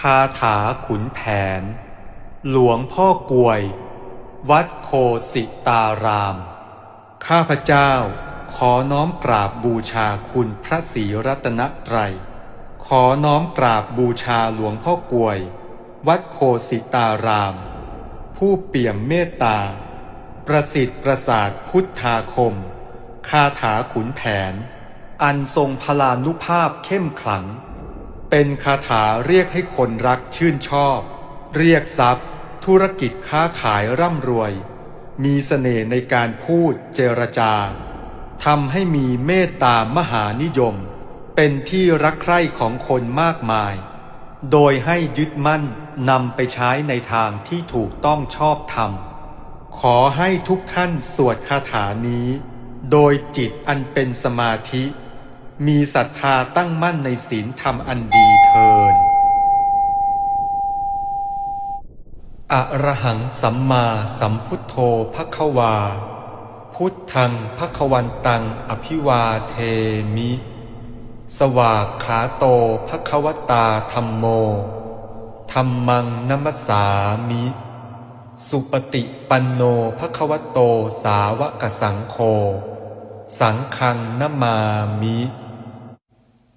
คาถาขุนแผน หลวงพ่อกวย วัดโคสิตาราม ข้าพเจ้าขอน้อมกราบบูชาคุณพระศรีรัตนตรัย ขอน้อมกราบบูชาหลวงพ่อกวย วัดโคสิตาราม ผู้เปี่ยมเมตตา ประสิทธิ์ประสาทพุทธาคม คาถาขุนแผน อันทรงพลานุภาพเข้มขลัง เป็นคาถาเรียกให้คนรักชื่นชอบ เรียกทรัพย์ ธุรกิจค้าขายร่ำรวย มีเสน่ห์ในการพูดเจรจาทำให้มีเมตตามหานิยม เป็นที่รักใคร่ของคนมากมาย โดยให้ยึดมั่นนำไปใช้ในทางที่ถูกต้องชอบธรรม ขอให้ทุกท่านสวดคาถานี้ โดยจิตอันเป็นสมาธิ มีศรัทธาตั้งมั่นในศีลธรรมอันดีเทินอะระหังสัมมาสัมพุทโธภควา พุทธังภควันตังอภิวาเทมิ สวากขาโตภควตาธรรมโมธรรมังนัมสสามิ สุปฏิปันโนภควโตสาวกสังโฆสังฆังนามามิ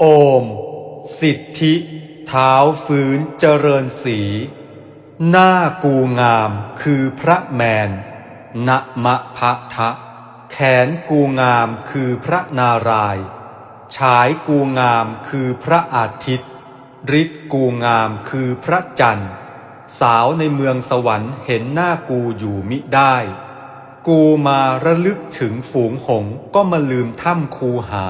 โอม สิทธิเท้าฟื้นเจริญสี หน้ากูงามคือพระแมนณมะพะทะ แขนกูงามคือพระนารายฉายกูงามคือพระอาทิตย์ฤทธิ์กูงามคือพระจันทร์ สาวในเมืองสวรรค์เห็นหน้ากูอยู่มิได้ กูมาระลึกถึงฝูงหงก็มาลืมถ้ำคูหา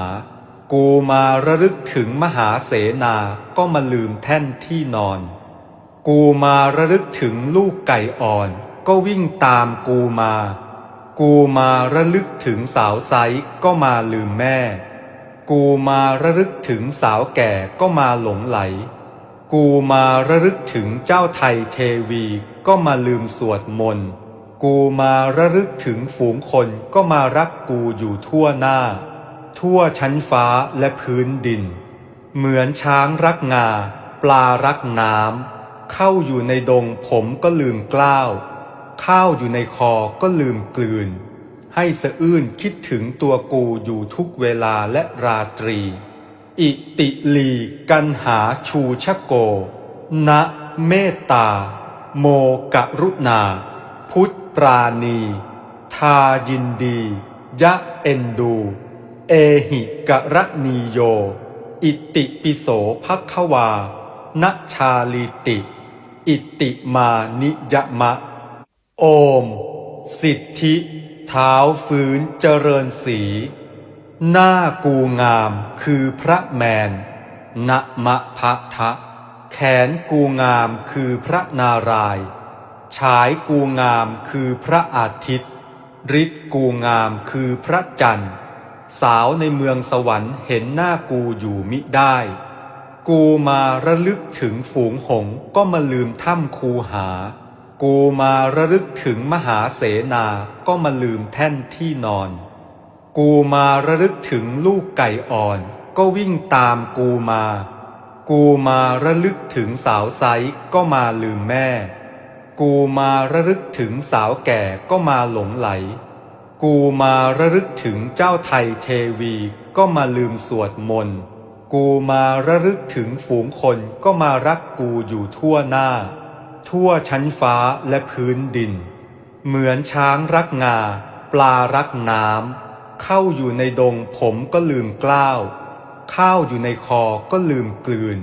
กูมาระลึกถึงมหาเสนาก็มาลืมแท่นที่นอน กูมาระลึกถึงลูกไก่อ่อน ก็วิ่งตามกูมา กูมาระลึกถึงสาวไซก็มาลืมแม่ กูมาระลึกถึงสาวแก่ก็มาหลงไหล กูมาระลึกถึงเจ้าไทยเทวีก็มาลืมสวดมนต์ กูมาระลึกถึงฝูงคนก็มารักกูอยู่ทั่วหน้า ทั่วชั้นฟ้าและพื้นดิน เหมือนช้างรักงา ปลารักน้ำเข้าอยู่ในดงผมก็ลืมกล้าว ข้าวอยู่ในคอก็ลืมกลืน ให้สะอื้นคิดถึงตัวกูอยู่ทุกเวลาและราตรี อิติลีกันหาชูชะโกนะเมตตา โมกรุณา พุทธปราณี ทายินดี ยะเอ็นดู เอหิกะระนีโย อิติปิโสภควานชาลีติ อิติมานิยมะ โอม สิทธิ เท้าฟื้นเจริญสี หน้ากูงามคือพระแมนณมะพะทะ แขนกูงามคือพระนารายฉายกูงามคือพระอาทิตย์ฤทธิ์กูงามคือพระจันทร์ สาวในเมืองสวรรค์เห็นหน้ากูอยู่มิได้ กูมาระลึกถึงฝูงหงก็มาลืมถ้ำคูหา กูมาระลึกถึงมหาเสนาก็มาลืมแท่นที่นอน กูมาระลึกถึงลูกไก่อ่อน ก็วิ่งตามกูมา กูมาระลึกถึงสาวไซก็มาลืมแม่ กูมาระลึกถึงสาวแก่ก็มาหลงไหล กูมาระลึกถึงเจ้าไทยเทวีก็มาลืมสวดมนต์ กูมาระลึกถึงฝูงคนก็มารักกูอยู่ทั่วหน้า ทั่วชั้นฟ้าและพื้นดิน เหมือนช้างรักงา ปลารักน้ำเข้าอยู่ในดงผมก็ลืมกล้าว ข้าวอยู่ในคอก็ลืมกลืน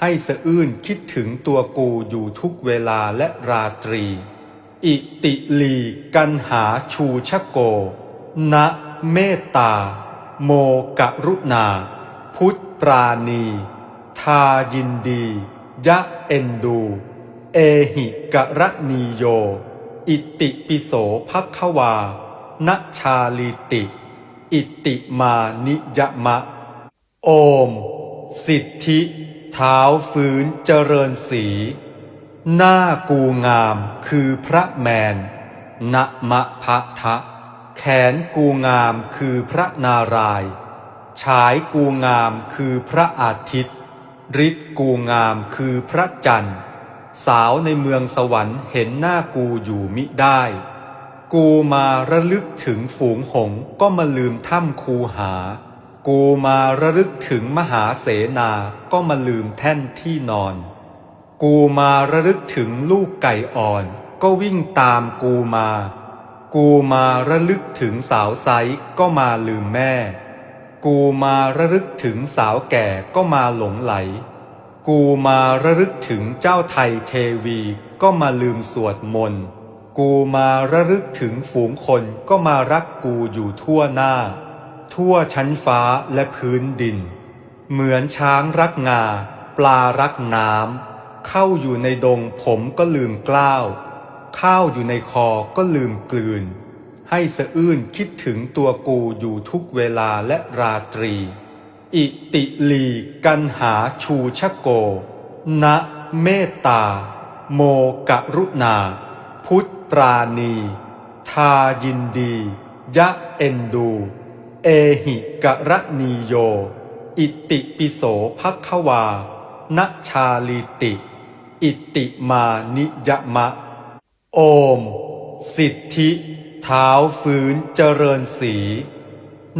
ให้สะอื้นคิดถึงตัวกูอยู่ทุกเวลาและราตรี อิติลีกันหาชูชโกนะเมตตา โมกรุณา พุทธปราณี ทายินดี ยะเอ็นดู เอหิกระนีโย อิติปิโสภควานชาลีติ อิติมานิยมะ โอม สิทธิ เท้าฟื้นเจริญสี หน้ากูงามคือพระแมนณมะพะทะ แขนกูงามคือพระนารายฉายกูงามคือพระอาทิตย์ฤทธิ์กูงามคือพระจันทร์ สาวในเมืองสวรรค์เห็นหน้ากูอยู่มิได้ กูมาระลึกถึงฝูงหงก็มาลืมถ้ำคูหา กูมาระลึกถึงมหาเสนาก็มาลืมแท่นที่นอน กูมาระลึกถึงลูกไก่อ่อน ก็วิ่งตามกูมา กูมาระลึกถึงสาวไซก็มาลืมแม่ กูมาระลึกถึงสาวแก่ก็มาหลงไหล กูมาระลึกถึงเจ้าไทยเทวีก็มาลืมสวดมนต์ กูมาระลึกถึงฝูงคนก็มารักกูอยู่ทั่วหน้า ทั่วชั้นฟ้าและพื้นดิน เหมือนช้างรักงา ปลารักน้ำ เข้าอยู่ในดงผมก็ลืมกล้าว ข้าวอยู่ในคอก็ลืมกลืน ให้สะอื้นคิดถึงตัวกูอยู่ทุกเวลาและราตรี อิติลีกันหาชูชะโกนะเมตตา โมกะรุณา พุทธปราณี ทายินดี ยะเอ็นดู เอหิกระนีโย อิติปิโสภควานชาลีติ อิติมานิยมะ โอม สิทธิเท้าฟื้นเจริญสี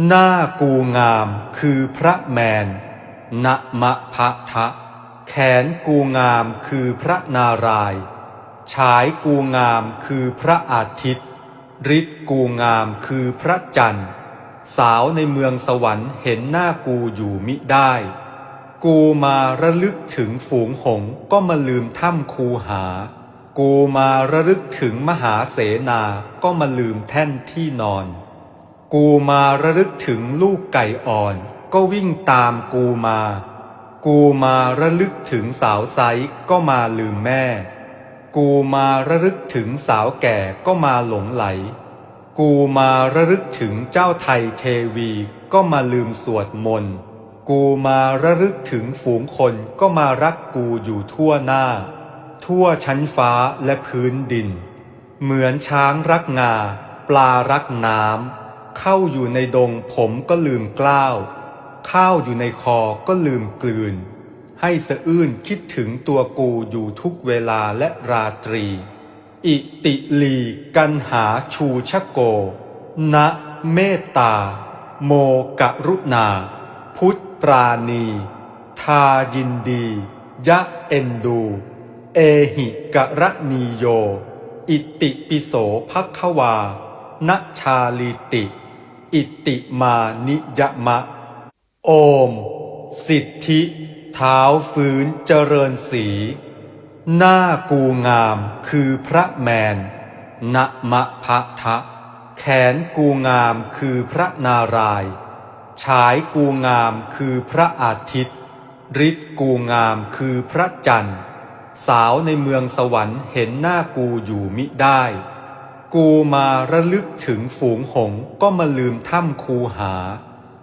หน้ากูงามคือพระแมนณมะพะทะ แขนกูงามคือพระนารายฉายกูงามคือพระอาทิตย์ฤทธิ์กูงามคือพระจันทร์ สาวในเมืองสวรรค์เห็นหน้ากูอยู่มิได้ กูมาระลึกถึงฝูงหงก็มาลืมถ้ำคูหา กูมาระลึกถึงมหาเสนาก็มาลืมแท่นที่นอน กูมาระลึกถึงลูกไก่อ่อน ก็วิ่งตามกูมา กูมาระลึกถึงสาวไซก็มาลืมแม่ กูมาระลึกถึงสาวแก่ก็มาหลงไหล กูมาระลึกถึงเจ้าไทยเทวีก็มาลืมสวดมนต์ กูมาระลึกถึงฝูงคนก็มารักกูอยู่ทั่วหน้า ทั่วชั้นฟ้าและพื้นดิน เหมือนช้างรักงา ปลารักน้ำเข้าอยู่ในดงผมก็ลืมกล้าว ข้าวอยู่ในคอก็ลืมกลืน ให้สะอื้นคิดถึงตัวกูอยู่ทุกเวลาและราตรี อิติลีกันหาชูชะโกนะเมตตา โมกรุณา พุทธ ปราณี ทายินดี ยะเอ็นดู เอหิกะระนีโย อิติปิโสภควานชาลีติ อิติมานิยมะ โอม สิทธิ เท้าฟื้นเจริญสี หน้ากูงามคือพระแมนณมะพะทะ แขนกูงามคือพระนารายณ์ ฉายกูงามคือพระอาทิตย์ฤทธิ์กูงามคือพระจันทร์ สาวในเมืองสวรรค์เห็นหน้ากูอยู่มิได้ กูมาระลึกถึงฝูงหงก็มาลืมถ้ำคูหา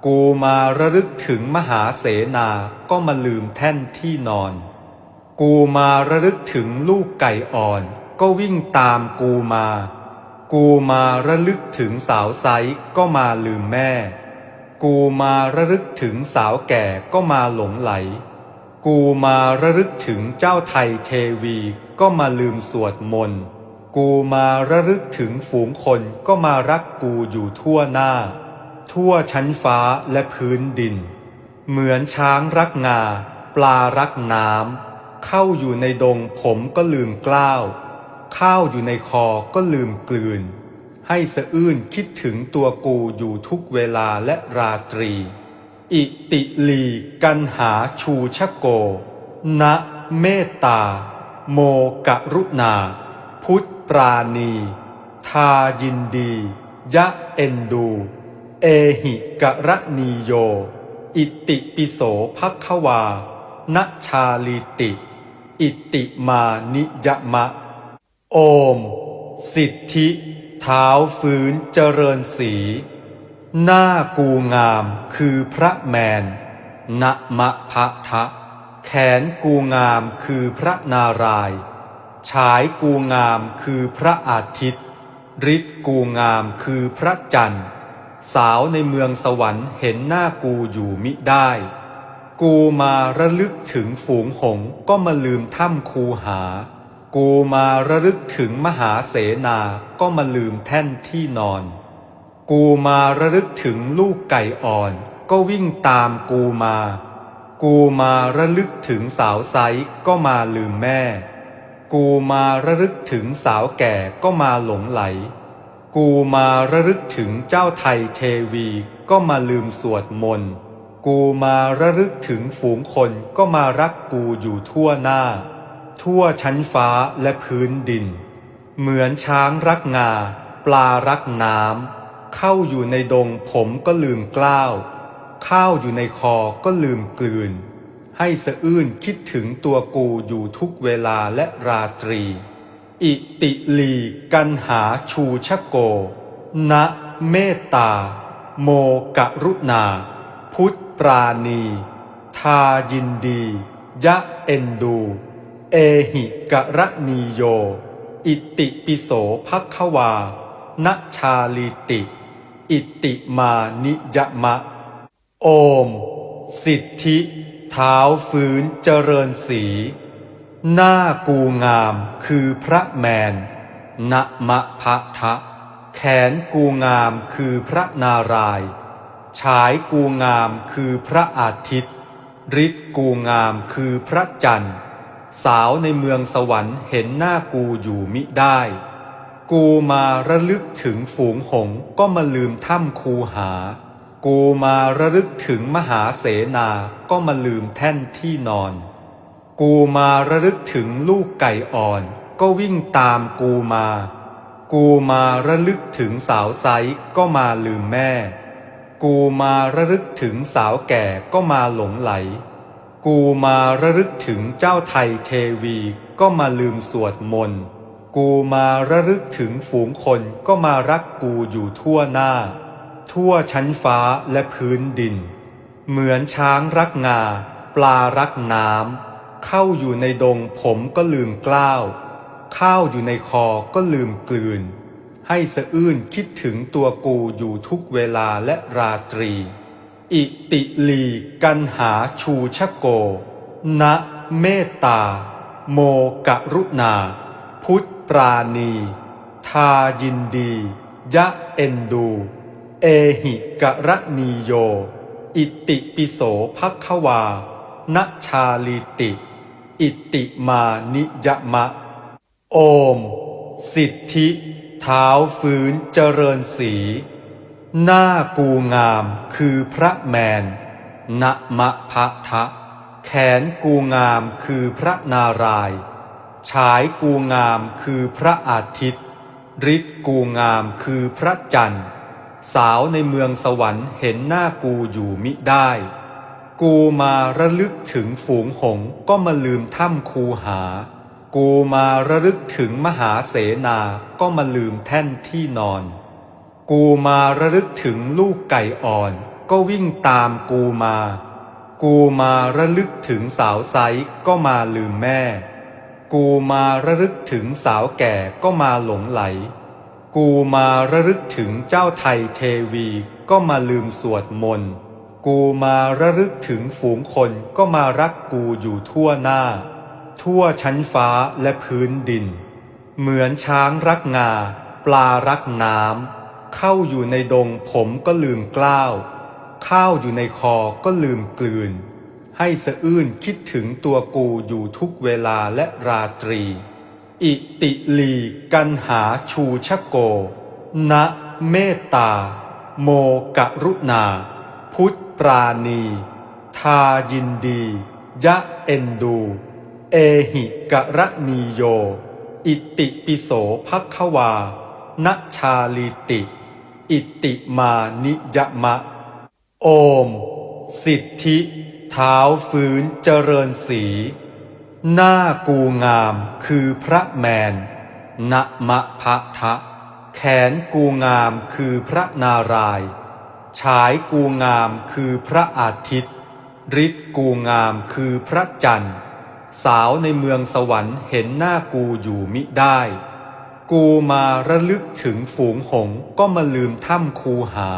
กูมาระลึกถึงมหาเสนาก็มาลืมแท่นที่นอน กูมาระลึกถึงลูกไก่อ่อน ก็วิ่งตามกูมา กูมาระลึกถึงสาวไซก็มาลืมแม่ กูมาระลึกถึงสาวแก่ก็มาหลงไหล กูมาระลึกถึงเจ้าไทยเทวีก็มาลืมสวดมนต์ กูมาระลึกถึงฝูงคนก็มารักกูอยู่ทั่วหน้า ทั่วชั้นฟ้าและพื้นดิน เหมือนช้างรักงา ปลารักน้ำเข้าอยู่ในดงผมก็ลืมกล้าว ข้าวอยู่ในคอก็ลืมกลืน ให้สะอื้นคิดถึงตัวกูอยู่ทุกเวลาและราตรี อิติลีกันหาชูชะโก นะเมตตา โมกรุณา พุทธปราณี ทายินดี ยะเอ็นดู เอหิกะระนีโย อิติปิโสภควานชาลิติ อิติมานิยมะ โอม สิทธิ เท้าฟื้นเจริญสี หน้ากูงามคือพระแมนณมะพะทะ แขนกูงามคือพระนารายฉายกูงามคือพระอาทิตย์ฤทธิ์กูงามคือพระจันทร์ สาวในเมืองสวรรค์เห็นหน้ากูอยู่มิได้ กูมาระลึกถึงฝูงหงก็มาลืมถ้ำคูหา กูมาระลึกถึงมหาเสนาก็มาลืมแท่นที่นอน กูมาระลึกถึงลูกไก่อ่อน ก็วิ่งตามกูมา กูมาระลึกถึงสาวไซก็มาลืมแม่ กูมาระลึกถึงสาวแก่ก็มาหลงไหล กูมาระลึกถึงเจ้าไทยเทวีก็มาลืมสวดมนต์ กูมาระลึกถึงฝูงคนก็มารักกูอยู่ทั่วหน้า ทั่วชั้นฟ้าและพื้นดิน เหมือนช้างรักงา ปลารักน้ำเข้าอยู่ในดงผมก็ลืมกล้าว ข้าวอยู่ในคอก็ลืมกลืน ให้สะอื้นคิดถึงตัวกูอยู่ทุกเวลาและราตรี อิติลีกันหาชูชะโกนะเมตตา โมกรุณา พุทธปราณี ทายินดี ยะเอ็นดู เอหิกะระนีโย อิติปิโสภควานชาลีติ อิติมานิยมะ โอม สิทธิ เท้าฟื้นเจริญสี หน้ากูงามคือพระแมนณมะพะทะ แขนกูงามคือพระนารายฉายกูงามคือพระอาทิตย์ฤทธิ์กูงามคือพระจันทร์ สาวในเมืองสวรรค์เห็นหน้ากูอยู่มิได้ กูมาระลึกถึงฝูงหงก็มาลืมถ้ำคูหา กูมาระลึกถึงมหาเสนาก็มาลืมแท่นที่นอน กูมาระลึกถึงลูกไก่อ่อน ก็วิ่งตามกูมา กูมาระลึกถึงสาวไซก็มาลืมแม่ กูมาระลึกถึงสาวแก่ก็มาหลงไหล กูมาระลึกถึงเจ้าไทยเทวีก็มาลืมสวดมนต์ กูมาระลึกถึงฝูงคนก็มารักกูอยู่ทั่วหน้า ทั่วชั้นฟ้าและพื้นดิน เหมือนช้างรักงา ปลารักน้ำเข้าอยู่ในดงผมก็ลืมกล้าว ข้าวอยู่ในคอก็ลืมกลืน ให้สะอื้นคิดถึงตัวกูอยู่ทุกเวลาและราตรี อิติลีกันหาชูชโก นะเมตตา โมกรุณา พุทธปราณี ทายินดี ยะเอ็นดู เอหิกะระนีโย อิติปิโสภควานชาลีติ อิติมานิยมะ โอม สิทธิ เท้าฟื้นเจริญสี หน้ากูงามคือพระแมนณมะพะทะ แขนกูงามคือพระนารายฉายกูงามคือพระอาทิตย์ฤทธิ์กูงามคือพระจันทร์ สาวในเมืองสวรรค์เห็นหน้ากูอยู่มิได้ กูมาระลึกถึงฝูงหงก็มาลืมถ้ำคูหา กูมาระลึกถึงมหาเสนาก็มาลืมแท่นที่นอน กูมาระลึกถึงลูกไก่อ่อน ก็วิ่งตามกูมา กูมาระลึกถึงสาวไซก็มาลืมแม่ กูมาระลึกถึงสาวแก่ก็มาหลงไหล กูมาระลึกถึงเจ้าไทยเทวีก็มาลืมสวดมนต์กูมาระลึกถึงฝูงคนก็มารักกูอยู่ทั่วหน้า ทั่วชั้นฟ้าและพื้นดิน เหมือนช้างรักงา ปลารักน้ำ เข้าอยู่ในดงผมก็ลืมกล้าว ข้าวอยู่ในคอก็ลืมกลืน ให้สะอื้นคิดถึงตัวกูอยู่ทุกเวลาและราตรี อิติลีกันหาชูชะโกนะเมตตา โมกรุณา พุทธปราณี ทายินดี ยะเอ็นดู เอหิกระนีโย อิติปิโสภควานชาลีติ อิติมานิยมะ โอม สิทธิ เท้าฟื้นเจริญสี หน้ากูงามคือพระแมนณมะพะทะ แขนกูงามคือพระนารายฉายกูงามคือพระอาทิตย์ฤทธิ์กูงามคือพระจันทร์ สาวในเมืองสวรรค์เห็นหน้ากูอยู่มิได้ กูมาระลึกถึงฝูงหงก็มาลืมถ้ำคูหา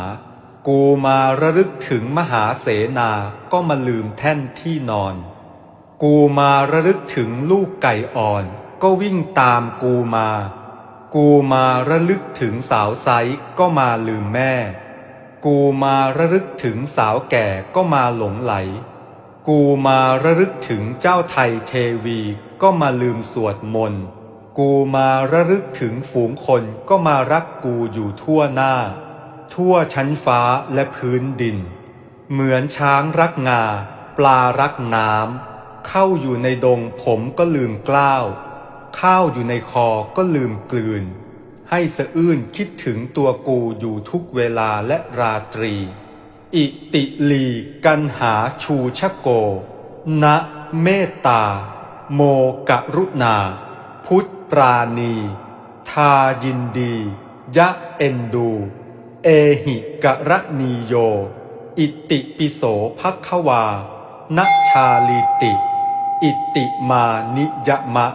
กูมาระลึกถึงมหาเสนาก็มาลืมแท่นที่นอน กูมาระลึกถึงลูกไก่อ่อน ก็วิ่งตามกูมา กูมาระลึกถึงสาวไซก็มาลืมแม่ กูมาระลึกถึงสาวแก่ก็มาหลงไหล กูมาระลึกถึงเจ้าไทยเทวีก็มาลืมสวดมนต์ กูมาระลึกถึงฝูงคนก็มารักกูอยู่ทั่วหน้า ทั่วชั้นฟ้าและพื้นดิน เหมือนช้างรักงา ปลารักน้ำเข้าอยู่ในดงผมก็ลืมกล้าว ข้าวอยู่ในคอก็ลืมกลืน ให้สะอื้นคิดถึงตัวกูอยู่ทุกเวลาและราตรี อิติลีกันหาชูชะโกนะเมตตา โมกรุณา พุทธ ปราณี ทายินดี ยะเอ็นดู เอหิกะระนีโย อิติปิโสภักขวา นัชชาลีติ อิติมานิยมะ